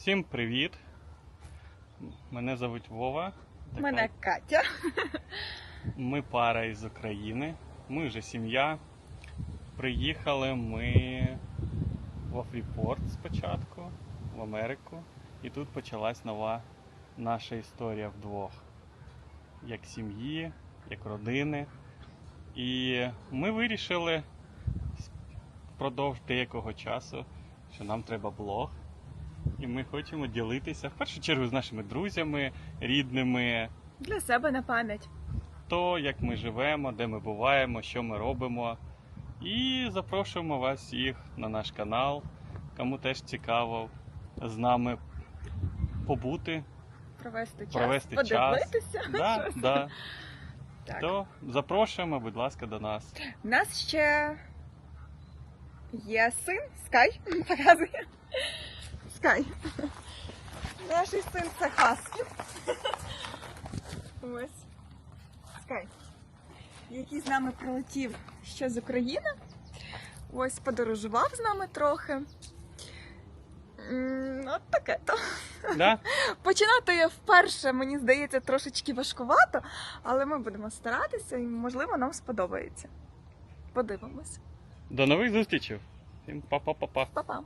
Всім привіт! Мене звуть Вова. Така- Мене Катя. Ми пара із України. Ми вже сім'я. Приїхали ми в Фріпорт спочатку, в Америку. І тут почалась нова наша історія вдвох. Як сім'ї, як родини. І ми вирішили впродовж деякого часу, що нам треба блог. І ми хочемо ділитися в першу чергу з нашими друзями, рідними, Для себе на пам'ять. то, як ми живемо, де ми буваємо, що ми робимо. І запрошуємо вас всіх на наш канал, кому теж цікаво з нами побути, Провести час. Провести час. да, щось. да. Так. то запрошуємо, будь ласка, до нас. У нас ще є син Скай. Показує. Скай. Наш син це Хаскі. Ось. Скай. Який з нами прилетів ще з України. Ось подорожував з нами трохи. М, От таке то. Да? Починати вперше, мені здається, трошечки важкувато, але ми будемо старатися і, можливо, нам сподобається. Подивимось. До нових зустрічей. Всім па-па-па-па. Па-па!